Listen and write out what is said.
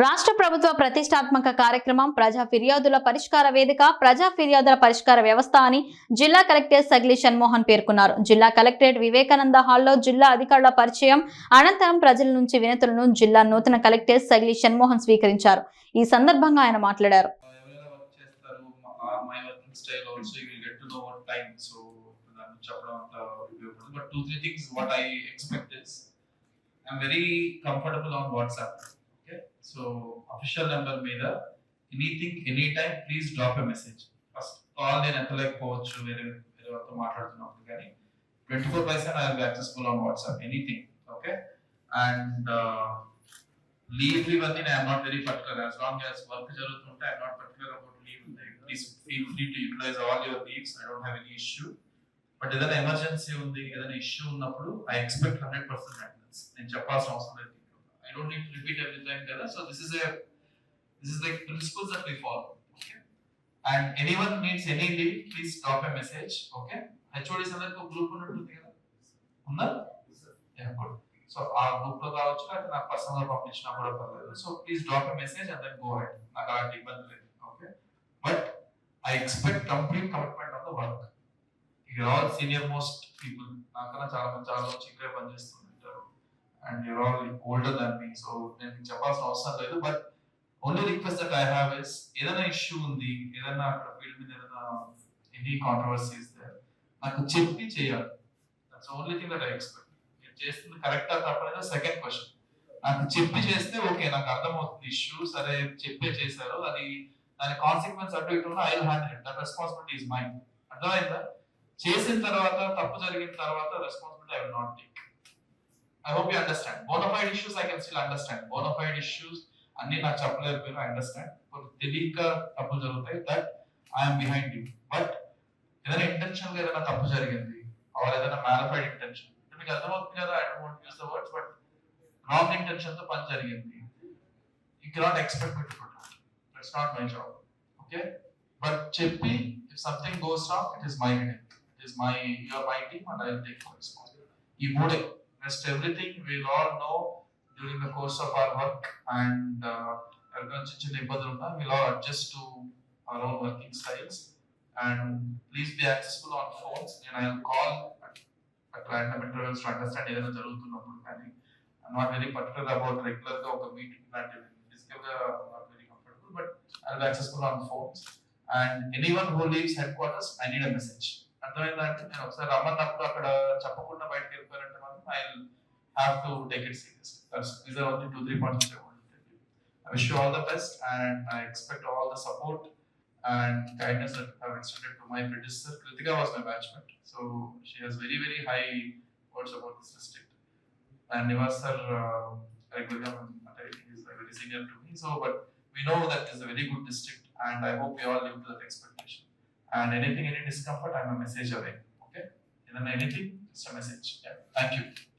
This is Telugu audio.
రాష్ట్ర ప్రభుత్వ ప్రతిష్టాత్మక కార్యక్రమం ప్రజా ఫిర్యాదుల పరిష్కార వేదిక ప్రజా ఫిర్యాదుల పరిష్కార వ్యవస్థ అని జిల్లా కలెక్టర్ సగిలి షణ్మోహన్ పేర్కొన్నారు. జిల్లా కలెక్టరేట్ వివేకానంద హాల్లో జిల్లా అధికారుల పరిచయం అనంతరం ప్రజల నుంచి వినతులను జిల్లా నూతన కలెక్టర్ సగిలి షణ్మోహన్ స్వీకరించారు. ఈ సందర్భంగా ఆయన మాట్లాడారు. ఎవరైనా very comfortable on WhatsApp. Okay so official number మీద anything any time please drop a message first call నేను ఎత్తలేకపోవచ్చు వేరే వేరే వాళ్ళతో మాట్లాడుతున్నప్పుడు కానీ twenty four by seven I accessible on WhatsApp anything okay and leave ఇవన్నీ I'm not very particular as long as work జరుగుతుంటే I'm not particular about leave please feel free to utilize all your leaves I don't have any issue but ఏదైనా ఎమర్జెన్సీ ఉంది ఏదైనా ఇష్యూ ఉన్నప్పుడు I expect hundred percent attendance నేను చెప్పాల్సిన అవసరం లేదు. I don't need to repeat every time కదా so this is a this is like principles that we follow okay and anyone needs any leave please drop a message okay HODs అందరికి ఒక గ్రూప్ ఉంటుంది కదా ఉందా గుడ్ సో ఆ గ్రూప్ లో కావచ్చు లేకపోతే నాకు పర్సనల్ గా పంపించినా కూడా పర్లేదు so please drop a message and then go ahead నాకు అలాంటి ఇబ్బంది లేదు okay but I expect complete commitment on the work your all senior most people నాకన్నా చాలా మంది చాలా మంది ఇక్కడే పనిచేస్తుంటారు and your all older than me so నేను చెప్పాల్సిన అవసరం లేదు. But only request that I have is ఏదైనా ఇష్యూ ఉంది ఏదైనా అక్కడ ఫీల్డ్ మీద ఏదైనా ఎనీ కాంట్రవర్సీస్ నాకు చెప్పి చేయాలి. That's only thing that I expect నేను చేస్తుంది కరెక్టా తప్పనేది సెకండ్ క్వశ్చన్ నాకు చెప్పి చేస్తే ఓకే నాకు అర్థమవుతుంది ఇష్యూ సరే చెప్పే చేశారు అది దాని కాన్సిక్వెన్స్ అటు ఇటు I handle it that responsibility is mine అర్థమైందా? చేసిన తర్వాత తప్పు జరిగిన తర్వాత responsibility I will not take I hope you understand bona fide issues I can still understand bona fide issues అన్ని నాకు చెప్పలేరు ఐ అండర్స్టాండ్ తెలియక తప్పులు జరుగుతాయి that I'm behind you but ఏదైనా ఇంటెన్షన్ ఏదైనా తప్పు జరిగింది ఆర్ ఏదైనా మ్యాలిఫైడ్ ఇంటెన్షన్ మీకు అర్థమవుతుంది కదా I don't use the words but wrong ఇంటెన్షన్తో పని జరిగింది. You cannot expect me to protect it's not my job okay but చెప్పి if something goes wrong it is my it is my your my team and I will take for responsibility ఈ మూడే next everything will all know during the course of our work and ఎవరికైనా చిన్న చిన్న ఇబ్బందులు ఉన్నా will all adjust to our own working styles and please be accessible on phones and I will call at, at random intervals to understand ఏదైనా జరుగుతున్నప్పుడు కానీ I'm not very particular about regular గా ఒక మీటింగ్ లాంటివి ఫిజికల్ గా not very comfortable but I will accessible on phones and any one who leaves headquarters I need a message అర్థమైందా అంటే నేను ఒకసారి రమ్మన్నప్పుడు అక్కడ చెప్పకుండా I'll have to take it seriously. That's, these are only two, three points which I wanted to give. I wish you all the best and I expect all the support and kindness that I've extended to my predecessor. Kritika was my batchmate, so she has very, very high words about this district. And Nivas sir, uh, is very senior to me, so but we know that it's a very good district and I hope we all live to that expectation. And anything, any discomfort, I'm a message away. And then anything, a message. Yeah. Thank you.